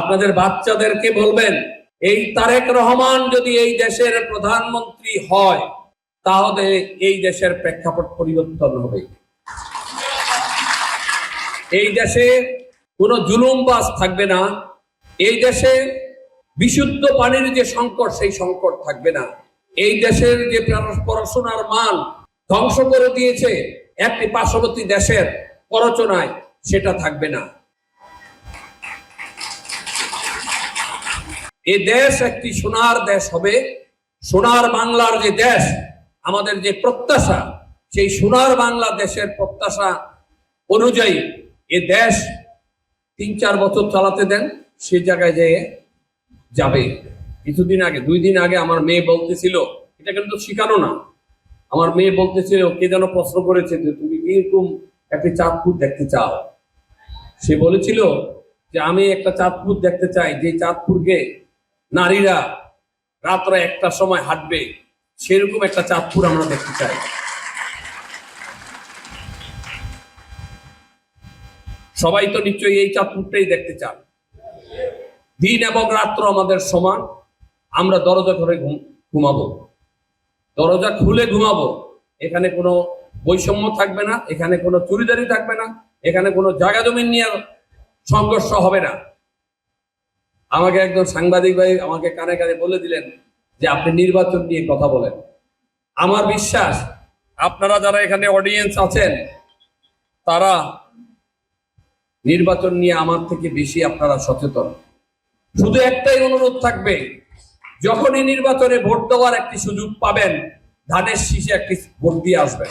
আপনাদের বাচ্চাদেরকে বলবেন, এই তারেক রহমান যদি এই দেশের প্রধানমন্ত্রী হয়, তাহলে এই দেশের প্রেক্ষাপট পরিবর্তন হবে। এই দেশে কোনো জুলুমবাজ থাকবে না। এই দেশে বিশুদ্ধ পানির যে সংকট, সেই সংকট থাকবে না। এই দেশের যে পড়াশোনার মান ধ্বংস করে দিয়েছে একটি পার্শ্ববর্তী দেশের প্ররোচনায় সেটা থাকবে না। এই দেশ একটি সোনার দেশ হবে। সোনার বাংলার যে দেশ, আমাদের যে প্রত্যাশা, সেই সোনার বাংলা দেশের প্রত্যাশা অনুযায়ী এ দেশ তিন চার বছর চালাতে দেন, সে জায়গায় যেয়ে যাবে। কিছুদিন আগে, দুই দিন আগে আমার মেয়ে বলতেছিল, এটা কিন্তু শিখানো না। আমার মেয়ে বলতেছিল, কে যেন প্রশ্ন করেছে যে, তুমি কীরকম একটি চাঁদপুর দেখতে চাও? সে বলেছিল যে, আমি একটা চাঁদপুর দেখতে চাই, যে চাঁদপুরকে নারীরা রাত্রে একটা সময় হাঁটবে, সেরকম একটা চাঁদপুর আমরা দেখতে চাই। সবাই তো নিশ্চয়ই এই চাঁদপুরটাই দেখতে চান। দিন এবং রাত্র আমাদের সমান, আমরা দরজা ঘরে ঘুম- ঘুমাবো। দরজা খুলে ঘুমাবো, এখানে কোনো বৈষম্য থাকবে না, এখানে কোনো চুরিদারি থাকবে না, এখানে কোনো জায়গা জমিন নিয়ে সংঘর্ষ হবে না। আমাকে একজন সাংবাদিক ভাই আমাকে কানে কানে বলে দিলেন যে আপনি নির্বাচন নিয়ে কথা বলেন। আমার বিশ্বাস, আপনারা যারা এখানে অডিয়েন্স আছেন, তারা নির্বাচন নিয়ে আমার থেকে বেশি আপনারা সচেতন। শুধু একটাই অনুরোধ থাকবে, যখনই নির্বাচনে ভোট দেওয়ার একটি সুযোগ পাবেন, ধানের শীষে একটি ভোট দিয়ে আসবেন।